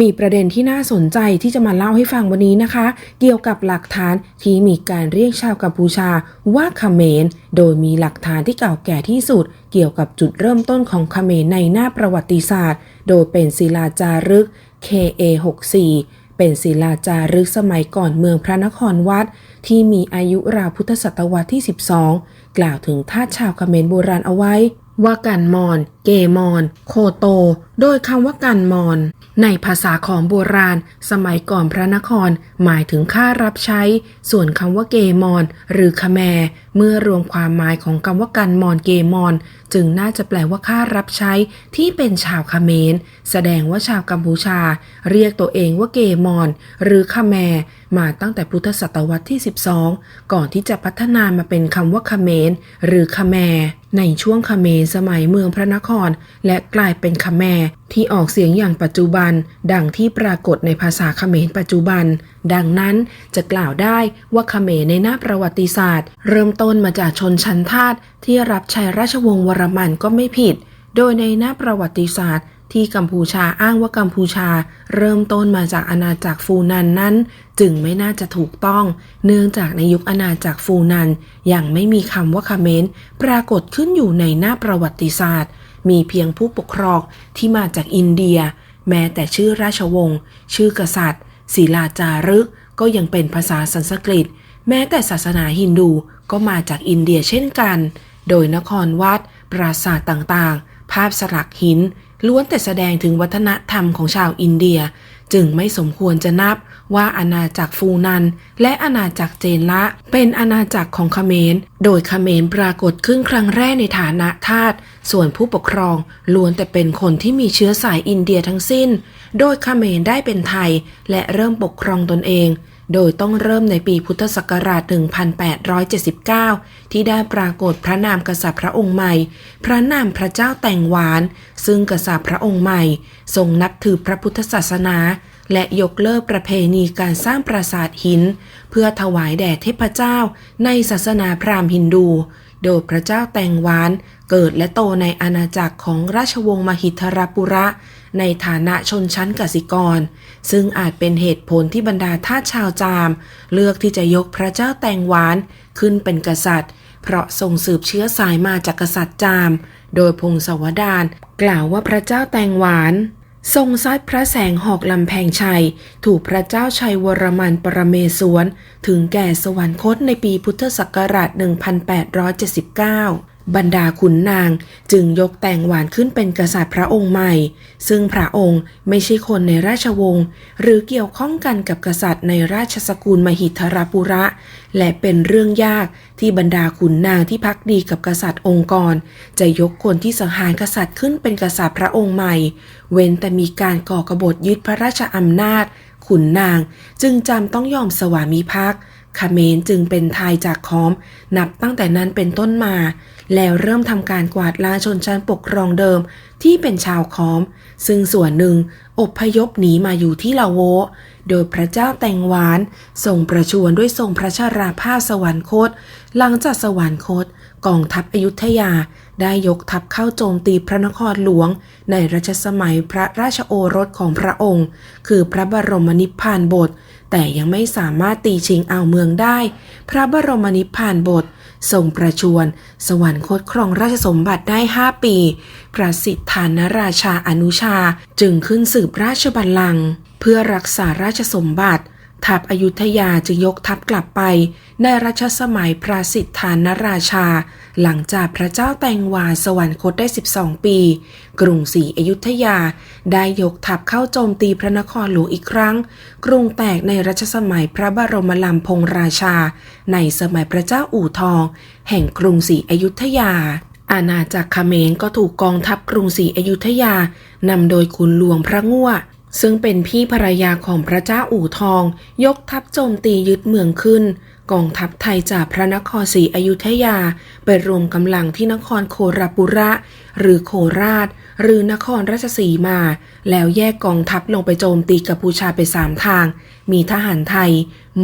มีประเด็นที่น่าสนใจที่จะมาเล่าให้ฟังวันนี้นะคะ เกี่ยวกับหลักฐานที่มีการเรียกชาวกัมพูชาว่าเขมรโดยมีหลักฐานที่เก่าแก่ที่สุด เกี่ยวกับจุดเริ่มต้นของเขมรในหน้าประวัติศาสตร์ โดยเป็นศิลาจารึก KA64 เป็นศิลาจารึกสมัยก่อนเมืองพระนครวัด ที่มีอายุราวพุทธศตวรรษที่ 12 กล่าวถึงทาสชาวเขมรโบราณเอาไว้ ว่ากันมอน เกมอน โคโต โดยคำว่ากันมอน ในภาษาของโบราณ สมัยก่อนพระนคร หมายถึงค่ารับใช้ ส่วนคำว่าเกมอน หรือคแม เมื่อรวมความหมายของคำว่ากันมอนเกมอน จึงน่าจะแปลว่าค่ารับใช้ที่เป็นชาวคเขมร แสดงว่าชาวกัมพูชา เรียกตัวเองว่าเกมอน หรือคแม มาตั้งแต่พุทธศตวรรษที่ 12 ก่อนที่จะพัฒนามาเป็นคำว่าคเขมร หรือคแม ในช่วงคเขมรสมัยเมืองพระนคร และกลายเป็นคแมรที่ออกเสียงอย่างปัจจุบัน ดังที่ปรากฏในภาษาเขมรปัจจุบัน ดังนั้นจะกล่าวได้ว่าเขมรในหน้าประวัติศาสตร์ เริ่มต้นมาจากชนชั้นทาสที่รับใช้ราชวงศ์วรมันก็ไม่ผิด โดยในหน้าประวัติศาสตร์ ที่กัมพูชาอ้างว่ากัมพูชา เริ่มต้นมาจากอาณาจักรฟูนันนั้น จึงไม่น่าจะถูกต้อง เนื่องจากในยุคอาณาจักรฟูนันยังไม่มีคำว่าคาเมรปรากฏขึ้นอยู่ในหน้าประวัติศาสตร์ มีเพียงผู้ปกครองที่มาจากอินเดีย แม้แต่ชื่อราชวงศ์ชื่อกษัตริย์ศิลาจารึก ก็ยังเป็นภาษาสันสกฤต แม้แต่ศาสนาฮินดูก็มาจากอินเดียเช่นกัน โดยนครวัด ปราสาทต่างๆ ภาพสลักหินล้วนแต่แสดงถึงวัฒนธรรมของชาวอินเดีย จึงไม่สมควรจะนับว่าอาณาจักรฟูนัน และอาณาจักรเจนละ เป็นอาณาจักรของเขมร โดยเขมรปรากฏขึ้นครั้งแรกในฐานะทาสส่วนผู้ปกครองล้วนแต่เป็นคนที่มีเชื้อสายอินเดียทั้งสิ้น โดยเขมรได้เป็นไทยและเริ่มปกครองตนเอง โดยต้องเริ่มในปีพุทธศักราช 1879 ที่ได้ปรากฏพระนามกษัตริย์พระองค์ใหม่ พระนามพระเจ้าแต่งหวาน ซึ่งกษัตริย์พระองค์ใหม่ ทรงนับถือพระพุทธศาสนา และยกเลิกประเพณีการสร้างปราสาทหิน เพื่อถวายแด่เทพเจ้าในศาสนาพราหมณ์ฮินดู โดยพระเจ้าแต่งหวาน เกิดและโตในอาณาจักรของราชวงศ์มหิทรปุระ ในฐานะชนชั้นกสิกร ซึ่งอาจเป็นเหตุผลที่บรรดาทาสชาวจาม เลือกที่จะยกพระเจ้าแตงหวานขึ้นเป็นกษัตริย์ เพราะทรงสืบเชื้อสายมาจากกษัตริย์จาม โดยพงศาวดารกล่าวว่าพระเจ้าแตงหวานทรงซัดพระแสงหอกลำแพงชัย ถูกพระเจ้าชัยวรมันปรเมศวร ถึงแก่สวรรคตในปีพุทธศักราช 1879 บรรดาขุนนางจึงยกแต่งหวานขึ้นเป็นกษัตริย์พระองค์ใหม่ ซึ่งพระองค์ไม่ใช่คนในราชวงศ์หรือเกี่ยวข้องกันกับกษัตริย์ในราชสกุลมหิทรปุระ และเป็นเรื่องยากที่บรรดาขุนนางที่พักดีกับกษัตริย์องค์กร จะยกคนที่สังหารกษัตริย์ขึ้นเป็นกษัตริย์พระองค์ใหม่ เว้นแต่มีการก่อกบฏยึดพระราชอำนาจ ขุนนางจึงจำต้องยอมสวามิภักดิ์ เขมรจึงเป็นไทยจากคอม นับตั้งแต่นั้นเป็นต้นมา แล้วเริ่มทำการกวาดล้างชนชั้นปกครองเดิมที่เป็นชาวคอม ซึ่งส่วนหนึ่งอบพยพหนีมาอยู่ที่ลาโว โดยพระเจ้าแตงหวานทรงประชวรด้วยทรงพระชาราภาพสวรรคต หลังจากสวรรคต กองทัพอยุธยาได้ยกทัพเข้าโจมตีพระนครหลวง ในรัชสมัยพระราชโอรสของพระองค์ คือพระบรมนิพพานบท แต่ยังไม่สามารถตีชิงเอาเมืองได้ พระบรมนิพพานบททรงประชวรสวรรคตครองราชสมบัติได้ 5 ปี พระสิทธานราชาอนุชาจึงขึ้นสืบราชบัลลังก์เพื่อรักษาราชสมบัติ ทัพอยุธยาจึงยกทัพกลับไป ในรัชสมัยพระสิทธานราชา หลังจากพระเจ้าแตงวาสวรรคตได้ 12 ปี กรุงศรีอยุธยา ได้ยกทัพเข้าโจมตีพระนครหลวงอีกครั้ง กรุงแตกในรัชสมัยพระบรมลำพงราชา ในสมัยพระเจ้าอู่ทอง แห่งกรุงศรีอยุธยาอาณาจักรเขมรก็ถูกกองทัพกรุงศรีอยุธยานำโดยขุนหลวงพระง่ว ซึ่งเป็นพี่ภรรยาของพระเจ้าอู่ทอง ยกทัพโจมตียึดเมืองขึ้น กองทัพไทยจากพระนครศรีอยุธยา ไปรวมกำลังที่นครโคราปุระ หรือโคราช หรือนครราชสีมา แล้วแยกกองทัพลงไปโจมตีกัมพูชาไปสามทาง มีทหารไทย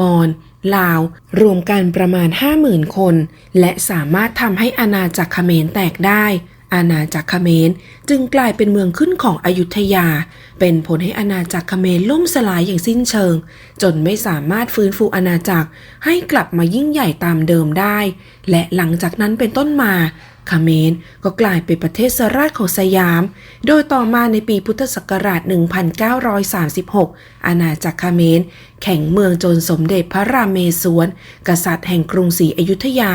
มอญลาว รวมกันประมาณ 50,000 คน และสามารถทำให้อาณาจักรเขมรแตกได้ อาณาจักรเขมรจึงกลายเป็นเมืองขึ้นของอยุธยา เป็นผลให้อาณาจักรเขมรล่มสลายอย่างสิ้นเชิง จนไม่สามารถฟื้นฟูอาณาจักรให้กลับมายิ่งใหญ่ตามเดิมได้ และหลังจากนั้นเป็นต้นมา เขมรก็กลายเป็นประเทศสราชของสยาม โดยต่อมาในปีพุทธศักราช 1936 อาณาจักรเขมรแข่งเมืองจนสมเด็จพระรามเมศวร กษัตริย์แห่งกรุงศรีอยุธยา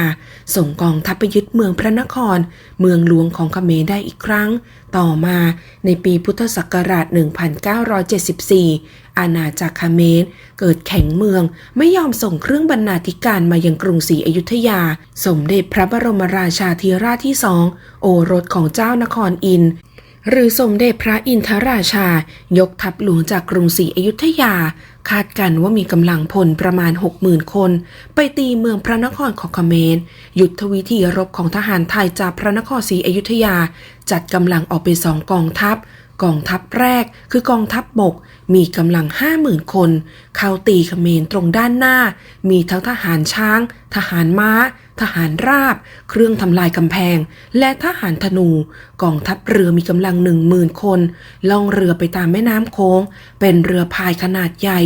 ส่งกองทัพไปยึดเมืองพระนคร เมืองหลวงของเขมรได้อีกครั้ง ต่อมาในปีพุทธศักราช 1974 อาณาจักรเขมรเกิดแข่งเมืองไม่ยอมส่งเครื่องบรรณาธิการมายังกรุงศรีอยุธยา สมเด็จพระบรมราชาธิราชที่สองโอรสของเจ้านครอิน หรือสมเด็จพระอินทราชา ยกทัพหลวงจากกรุงศรีอยุธยา คาดกันว่ามีกำลังพลประมาณ 60,000 คน ไปตีเมืองพระนครของเขมรยุทธวิธีรบของทหารไทยจากพระนครศรีอยุธยา จัดกำลังออกเป็นสองกองทัพ กองทัพแรกคือกองทัพบบกมีกำลังห้าหมื่นคน เข้าตีเขมรตรงด้านหน้า มีทั้งทหารช้าง ทหารม้า ทหารราบ เครื่องทำลายกำแพง และทหารธนู กองทัพเรือมีกำลังหนึ่งหมื่นคน ล่องเรือไปตามแม่น้ำโค้ง เป็นเรือพายขนาดใหญ่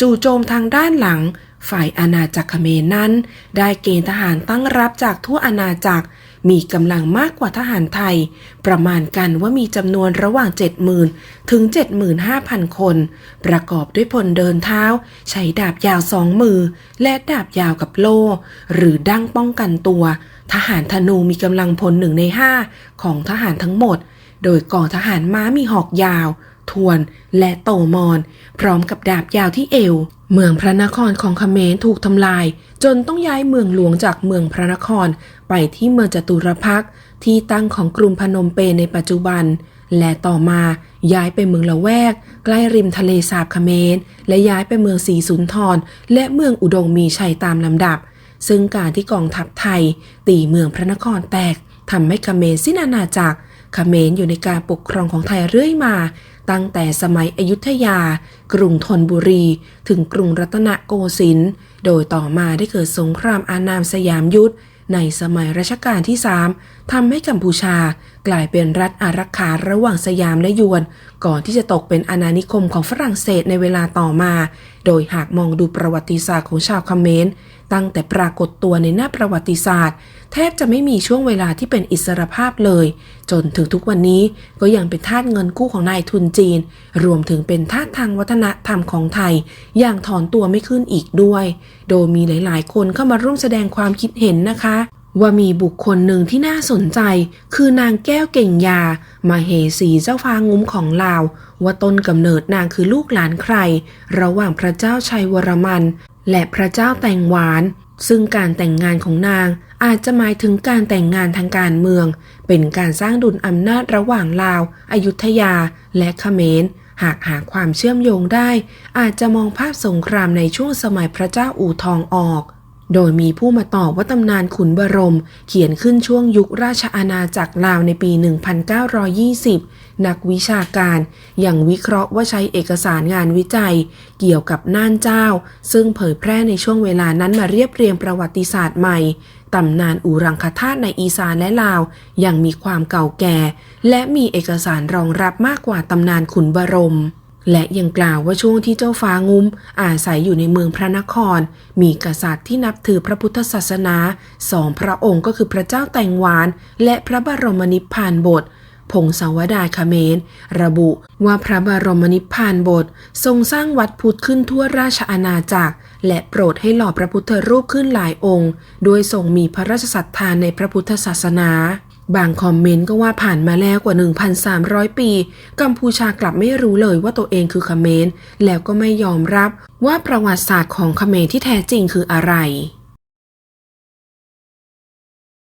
จู่โจมทางด้านหลัง ฝ่ายอาณาจักรเขมรนั้น ได้เกณฑ์ทหารตั้งรับจากทั่วอาณาจักร มีกำลังมากกว่าทหารไทย ประมาณกันว่ามีจำนวนระหว่าง 70,000 ถึง 75,000 คน ประกอบด้วยพลเดินเท้า ใช้ดาบยาวสองมือ และดาบยาวกับโล่ หรือดั้งป้องกันตัว ทหารธนูมีกำลังพลหนึ่งในห้าของทหารทั้งหมด โดยกองทหารม้ามีหอกยาว ทวนและโตมอน พร้อมกับดาบยาวที่เอว เมืองพระนครของเขมรถูกทำลาย จนต้องย้ายเมืองหลวงจากเมืองพระนคร ไปที่เมืองจตุรพักที่ตั้งของกรุงพนมเปญในปัจจุบัน และต่อมาย้ายไปเมืองละแวก ใกล้ริมทะเลสาบเขมร และย้ายไปเมืองศรีสุนทร และเมืองอุดงมีชัยตามลำดับ ซึ่งการที่กองทัพไทย ตีเมืองพระนครแตกทำให้เขมรสิ้นอาณาจักรเขมรอยู่ในการปกครองของไทยเรื่อยมา ตั้งแต่สมัยอยุธยา กรุงธนบุรี ถึงกรุงรัตนโกสินทร์ โดยต่อมาได้เกิดสงครามอานามสยามยุทธในสมัยรัชกาลที่ 3ทำให้กัมพูชากลายเป็นรัฐอารักขาระหว่างสยามและยวน ก่อนที่จะตกเป็นอาณานิคมของฝรั่งเศสในเวลาต่อมา โดยหากมองดูประวัติศาสตร์ของชาวเขมร ตั้งแต่ปรากฏตัวในหน้าประวัติศาสตร์ แทบจะไม่มีช่วงเวลาที่เป็นอิสรภาพเลย จนถึงทุกวันนี้ก็ยังเป็นทาสเงินกู้ของนายทุนจีน รวมถึงเป็นทาสทางวัฒนธรรมของไทย อย่างถอนตัวไม่ขึ้นอีกด้วย โดยมีหลาย ๆ คนเข้ามาร่วมแสดงความคิดเห็นนะคะว่ามีบุคคลหนึ่งที่น่าสนใจ คือนางแก้วเก่งยา มาเหสีเจ้าฟ้างุ้มของลาว ว่าต้นกำเนิดนางคือลูกหลานใคร ระหว่างพระเจ้าชัยวรมัน และพระเจ้าแต่งหวาน ซึ่งการแต่งงานของนางอาจจะหมายถึงการแต่งงานทางการเมือง เป็นการสร้างดุลอำนาจระหว่างลาว อยุธยา และเขมร หากหาความเชื่อมโยงได้ อาจจะมองภาพสงครามในช่วงสมัยพระเจ้าอู่ทองออก โดยมีผู้มาตอบว่าตำนานขุนบรม เขียนขึ้นช่วงยุคราชอาณาจักรลาวในปี 1920 นักวิชาการอย่างวิเคราะห์ว่าใช้เอกสารงานวิจัย เกี่ยวกับน่านเจ้า ซึ่งเผยแพร่ในช่วงเวลานั้นมาเรียบเรียงประวัติศาสตร์ใหม่ตำนานอูรังคธาตุในอีสานและลาวยังมีความเก่าแก่ และมีเอกสารรองรับมากกว่าตำนานขุนบรม และยังกล่าวว่าช่วงที่เจ้าฟ้างุ้มอาศัยอยู่ในเมืองพระนคร มีกษัตริย์ที่นับถือพระพุทธศาสนาสองพระองค์ก็คือพระเจ้าแตงหวาน และพระบรมนิพพานบทพงศาวดารคเมรระบุว่าพระบรมนิพพานบท ทรงสร้างวัดพุทธขึ้นทั่วราชอาณาจักร และโปรดให้หล่อพระพุทธรูปขึ้นหลายองค์ โดยทรงมีพระราชศรัทธาในพระพุทธศาสนา บางคอมเมนต์ก็ว่าผ่านมาแล้วกว่า 1,300 ปี กัมพูชากลับไม่รู้เลยว่าตัวเองคือเขมรแล้วก็ไม่ยอมรับว่าประวัติศาสตร์ของเขมรที่แท้จริงคืออะไร